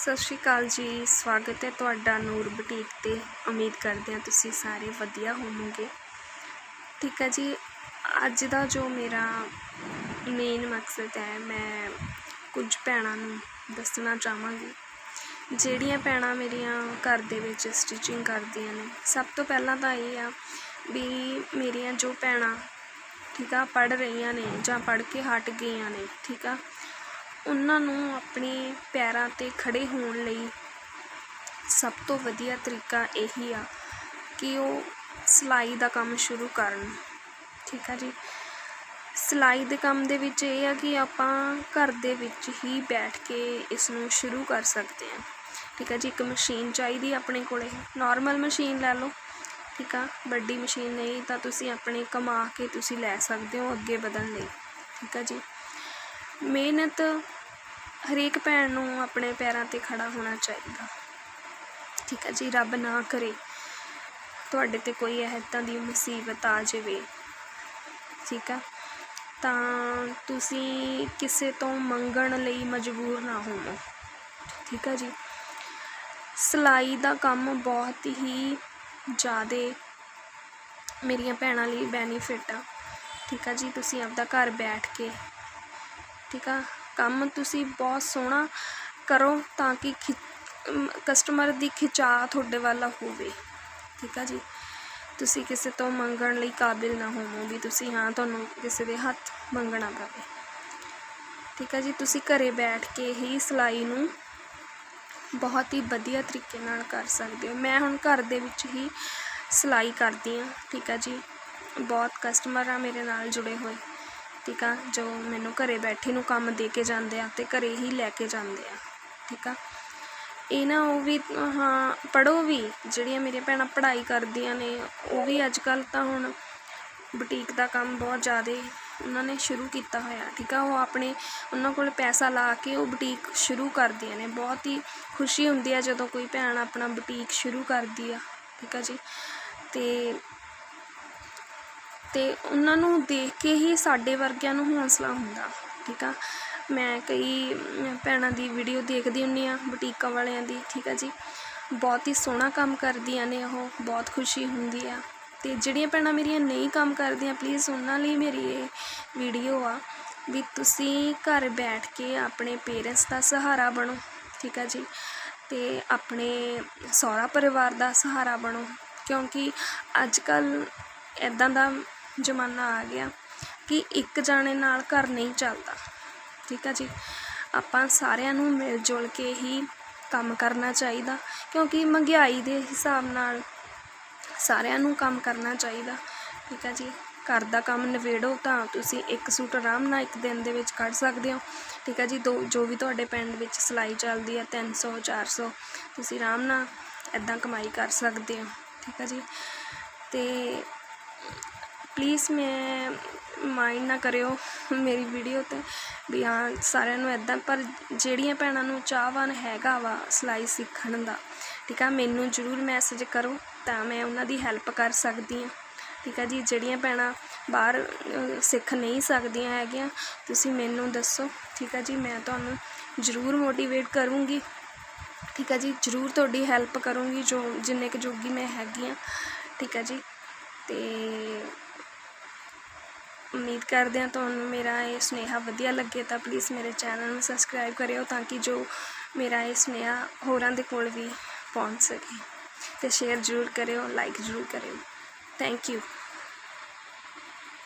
ਸਤਿ ਸ਼੍ਰੀ ਅਕਾਲ ਜੀ। ਸਵਾਗਤ ਹੈ ਤੁਹਾਡਾ ਨੂਰ ਬੁਟੀਕ ਤੇ। ਉਮੀਦ ਕਰਦੇ ਹਾਂ ਤੁਸੀਂ ਸਾਰੇ ਵਧੀਆ ਹੋਵੋਗੇ। ਠੀਕ ਹੈ ਜੀ, ਅੱਜ ਦਾ ਜੋ ਮੇਰਾ ਮੇਨ ਮਕਸਦ ਹੈ, ਮੈਂ ਕੁਝ ਭੈਣਾਂ ਨੂੰ ਦੱਸਣਾ ਚਾਹਾਂਗੀ। ਜਿਹੜੀਆਂ ਭੈਣਾਂ ਮੇਰੀਆਂ ਘਰ ਦੇ ਵਿੱਚ ਸਟਿਚਿੰਗ ਕਰਦੀਆਂ ਨੇ। ਸਭ ਤੋਂ ਪਹਿਲਾਂ ਤਾਂ ਇਹ ਆ ਵੀ ਮੇਰੀਆਂ ਜੋ ਭੈਣਾਂ, ਠੀਕ ਆ, ਪੜ੍ਹ ਰਹੀਆਂ ਨੇ ਜਾਂ ਪੜ੍ਹ ਕੇ ਹਟ ਗਈਆਂ ਨੇ, ਠੀਕ ਆ। ਉਹਨਾਂ ਨੂੰ ਆਪਣੇ ਪੈਰਾਂ 'ਤੇ ਖੜੇ ਹੋਣ ਲਈ ਸਭ ਤੋਂ ਵਧੀਆ ਤਰੀਕਾ ਇਹੀ ਆ ਕਿ ਉਹ ਸਿਲਾਈ ਦਾ ਕੰਮ ਸ਼ੁਰੂ ਕਰਨ। ਠੀਕ ਆ ਜੀ? ਸਿਲਾਈ ਦੇ ਕੰਮ ਦੇ ਵਿੱਚ ਇਹ ਆ ਕਿ ਆਪਾਂ ਘਰ ਦੇ ਵਿੱਚ ਹੀ ਬੈਠ ਕੇ ਇਸ ਨੂੰ ਸ਼ੁਰੂ ਕਰ ਸਕਦੇ ਹਾਂ। ਠੀਕ ਆ ਜੀ? ਇੱਕ ਮਸ਼ੀਨ ਚਾਹੀਦੀ ਆਪਣੇ ਕੋਲੇ। ਨਾਰਮਲ ਮਸ਼ੀਨ ਲੈ ਲਓ। ਠੀਕ ਆ? ਵੱਡੀ ਮਸ਼ੀਨ ਨਹੀਂ ਤਾਂ ਤੁਸੀਂ ਆਪਣੇ ਕਮਾ ਕੇ ਤੁਸੀਂ ਲੈ ਸਕਦੇ ਹੋ ਅੱਗੇ ਵਧਣ ਲਈ। ਠੀਕ ਆ ਜੀ? ਮਿਹਨਤ ਹਰੇਕ ਭੈਣ ਨੂੰ ਆਪਣੇ ਪੈਰਾਂ ਤੇ ਖੜਾ ਹੋਣਾ ਚਾਹੀਦਾ। ਠੀਕ ਹੈ ਜੀ, ਰੱਬ ਨਾ ਕਰੇ ਤੁਹਾਡੇ ਤੇ ਕੋਈ ਇੱਦਾਂ ਦੀ ਮੁਸੀਬਤ ਆ ਜਾਵੇ। ਠੀਕ ਆ ਤਾਂ ਤੁਸੀਂ ਕਿਸੇ ਤੋਂ ਮੰਗਣ ਲਈ ਮਜਬੂਰ ਨਾ ਹੋਵੋ। ਠੀਕ ਆ ਜੀ, ਸਿਲਾਈ ਦਾ ਕੰਮ ਬਹੁਤ ਹੀ ਜ਼ਿਆਦਾ ਮੇਰੀਆਂ ਭੈਣਾਂ ਲਈ ਬੈਨੀਫਿਟ ਆ। ਠੀਕ ਆ ਜੀ, ਤੁਸੀਂ ਆਪਦਾ ਘਰ ਬੈਠ ਕੇ, ਠੀਕ ਆ ਕੰਮ ਤੁਸੀਂ ਬਹੁਤ ਸੋਹਣਾ ਕਰੋ ਤਾਂ ਕਿ ਕਸਟਮਰ ਦੀ ਖਿਚਾ ਤੁਹਾਡੇ ਵੱਲ ਹੋਵੇ। ਠੀਕ ਆ ਜੀ? ਤੁਸੀਂ ਕਿਸੇ ਤੋਂ ਮੰਗਣ ਲਈ ਕਾਬਿਲ ਨਾ ਹੋਵੋ ਵੀ ਤੁਸੀਂ ਹਾਂ ਤੁਹਾਨੂੰ ਕਿਸੇ ਦੇ ਹੱਥ ਮੰਗਣਾ ਪਵੇ। ਠੀਕ ਆ ਜੀ? ਤੁਸੀਂ ਘਰੇ ਬੈਠ ਕੇ ਹੀ ਸਿਲਾਈ ਨੂੰ ਬਹੁਤ ਹੀ ਵਧੀਆ ਤਰੀਕੇ ਨਾਲ ਕਰ ਸਕਦੇ ਹੋ। ਮੈਂ ਹੁਣ ਘਰ ਦੇ ਵਿੱਚ ਹੀ ਸਿਲਾਈ ਕਰਦੀ ਹਾਂ। ਠੀਕ ਆ ਜੀ? ਬਹੁਤ ਕਸਟਮਰ ਆ ਮੇਰੇ ਨਾਲ ਜੁੜੇ ਹੋਏ। ਠੀਕ ਆ, ਜੋ ਮੈਨੂੰ ਘਰੇ ਬੈਠੇ ਨੂੰ ਕੰਮ ਦੇ ਕੇ ਜਾਂਦੇ ਆ ਅਤੇ ਘਰੇ ਹੀ ਲੈ ਕੇ ਜਾਂਦੇ ਆ, ਠੀਕ ਆ। ਇਹ ਨਾ ਉਹ ਵੀ, ਹਾਂ, ਪੜ੍ਹੋ ਵੀ, ਜਿਹੜੀਆਂ ਮੇਰੀਆਂ ਭੈਣਾਂ ਪੜ੍ਹਾਈ ਕਰਦੀਆਂ ਨੇ, ਉਹ ਵੀ ਅੱਜ ਕੱਲ੍ਹ ਤਾਂ ਹੁਣ ਬੁਟੀਕ ਦਾ ਕੰਮ ਬਹੁਤ ਜ਼ਿਆਦਾ ਉਹਨਾਂ ਨੇ ਸ਼ੁਰੂ ਕੀਤਾ ਹੋਇਆ, ਠੀਕ ਆ। ਉਹ ਆਪਣੇ, ਉਹਨਾਂ ਕੋਲ ਪੈਸਾ ਲਾ ਕੇ ਉਹ ਬੁਟੀਕ ਸ਼ੁਰੂ ਕਰਦੀਆਂ ਨੇ, ਬਹੁਤ ਹੀ ਖੁਸ਼ੀ ਹੁੰਦੀ ਆ ਜਦੋਂ ਕੋਈ ਭੈਣ ਆਪਣਾ ਬੁਟੀਕ ਸ਼ੁਰੂ ਕਰਦੀ ਆ, ਠੀਕ ਆ ਜੀ। ਤੇ ਅਤੇ ਉਹਨਾਂ ਨੂੰ ਦੇਖ ਕੇ ਹੀ ਸਾਡੇ ਵਰਗਿਆਂ ਨੂੰ ਹੌਸਲਾ ਹੁੰਦਾ, ਠੀਕ ਆ? ਮੈਂ ਕਈ ਭੈਣਾਂ ਦੀ ਵੀਡੀਓ ਦੇਖਦੀ ਹੁੰਦੀ ਆ ਬੁਟੀਕਾਂ ਵਾਲਿਆਂ ਦੀ, ਠੀਕ ਆ ਜੀ? ਬਹੁਤ ਹੀ ਸੋਹਣਾ ਕੰਮ ਕਰਦੀਆਂ ਨੇ ਉਹ, ਬਹੁਤ ਖੁਸ਼ੀ ਹੁੰਦੀ ਆ। ਅਤੇ ਜਿਹੜੀਆਂ ਭੈਣਾਂ ਮੇਰੀਆਂ ਨਹੀਂ ਕੰਮ ਕਰਦੀਆਂ ਪਲੀਜ਼ ਉਹਨਾਂ ਲਈ ਮੇਰੀ ਇਹ ਵੀਡੀਓ ਆ ਵੀ ਤੁਸੀਂ ਘਰ ਬੈਠ ਕੇ ਆਪਣੇ ਪੇਰੈਂਟਸ ਦਾ ਸਹਾਰਾ ਬਣੋ, ਠੀਕ ਆ ਜੀ? ਤੇ ਆਪਣੇ ਸਹੁਰਾ ਪਰਿਵਾਰ ਦਾ ਸਹਾਰਾ ਬਣੋ, ਕਿਉਂਕਿ ਅੱਜ ਕੱਲ ਇਦਾਂ ਦਾ ਜ਼ਮਾਨਾ ਆ ਗਿਆ ਕਿ ਇੱਕ ਜਾਣੇ ਨਾਲ ਘਰ ਨਹੀਂ ਚੱਲਦਾ। ਠੀਕ ਆ ਜੀ? ਆਪਾਂ ਸਾਰਿਆਂ ਨੂੰ ਮਿਲ ਜੁਲ ਕੇ ਹੀ ਕੰਮ ਕਰਨਾ ਚਾਹੀਦਾ, ਕਿਉਂਕਿ ਮਹਿੰਗਾਈ ਦੇ ਹਿਸਾਬ ਨਾਲ ਸਾਰਿਆਂ ਨੂੰ ਕੰਮ ਕਰਨਾ ਚਾਹੀਦਾ। ਠੀਕ ਆ ਜੀ? ਘਰ ਦਾ ਕੰਮ ਨਵੇੜੋ ਤਾਂ ਤੁਸੀਂ ਇੱਕ ਸੂਟ ਆਰਾਮ ਨਾਲ ਇੱਕ ਦਿਨ ਦੇ ਵਿੱਚ ਕੱਢ ਸਕਦੇ ਹੋ। ਠੀਕ ਆ ਜੀ? ਦੋ, ਜੋ ਵੀ ਤੁਹਾਡੇ ਪਿੰਡ ਵਿੱਚ ਸਿਲਾਈ ਚੱਲਦੀ ਆ 300 400 ਤੁਸੀਂ ਆਰਾਮ ਨਾਲ ਇਦਾਂ ਕਮਾਈ ਕਰ ਸਕਦੇ ਹੋ। ਠੀਕ ਆ ਜੀ? ਤੇ ਪਲੀਜ਼ ਮੈਂ ਮਾਈਂਡ ਨਾ ਕਰਿਓ ਮੇਰੀ ਵੀਡੀਓ ਤੇ ਵੀ ਹਾਂ, ਸਾਰਿਆਂ ਨੂੰ ਇਦਾਂ ਪਰ ਜਿਹੜੀਆਂ ਭੈਣਾਂ ਨੂੰ ਚਾਹਵਾਨ ਹੈਗਾ ਵਾ ਸਿਲਾਈ ਸਿੱਖਣ ਦਾ, ਠੀਕ ਆ, ਮੈਨੂੰ ਜ਼ਰੂਰ ਮੈਸੇਜ ਕਰੋ ਤਾਂ ਮੈਂ ਉਹਨਾਂ ਦੀ ਹੈਲਪ ਕਰ ਸਕਦੀ ਹਾਂ, ਠੀਕ ਆ ਜੀ, ਜਿਹੜੀਆਂ ਭੈਣਾਂ ਬਾਹਰ ਸਿੱਖ ਨਹੀਂ ਸਕਦੀਆਂ ਹੈਗੀਆਂ, ਤੁਸੀਂ ਮੈਨੂੰ ਦੱਸੋ, ਠੀਕ ਆ ਜੀ, ਮੈਂ ਤੁਹਾਨੂੰ ਜ਼ਰੂਰ ਮੋਟੀਵੇਟ ਕਰੂੰਗੀ, ਠੀਕ ਆ ਜੀ, ਜ਼ਰੂਰ ਤੁਹਾਡੀ ਹੈਲਪ ਕਰੂੰਗੀ ਜੋ, ਜਿੰਨੇ ਕੁ ਜੋਗੀ ਮੈਂ ਹੈਗੀ ਆ ਠੀਕ ਆ ਜੀ, ਤੇ ਉਮੀਦ ਕਰਦੇ ਹਾਂ ਤੁਹਾਨੂੰ ਮੇਰਾ ਇਹ ਸੁਨੇਹਾ ਵਧੀਆ ਲੱਗੇ ਤਾਂ ਪਲੀਜ਼ ਮੇਰੇ ਚੈਨਲ ਨੂੰ ਸਬਸਕ੍ਰਾਈਬ ਕਰਿਓ ਤਾਂ ਕਿ ਜੋ ਮੇਰਾ ਇਹ ਸੁਨੇਹਾ ਹੋਰਾਂ ਦੇ ਕੋਲ ਵੀ ਪਹੁੰਚ ਸਕੇ ਤੇ ਸ਼ੇਅਰ ਜ਼ਰੂਰ ਕਰਿਓ ਲਾਈਕ ਜ਼ਰੂਰ ਕਰਿਓ। Thank you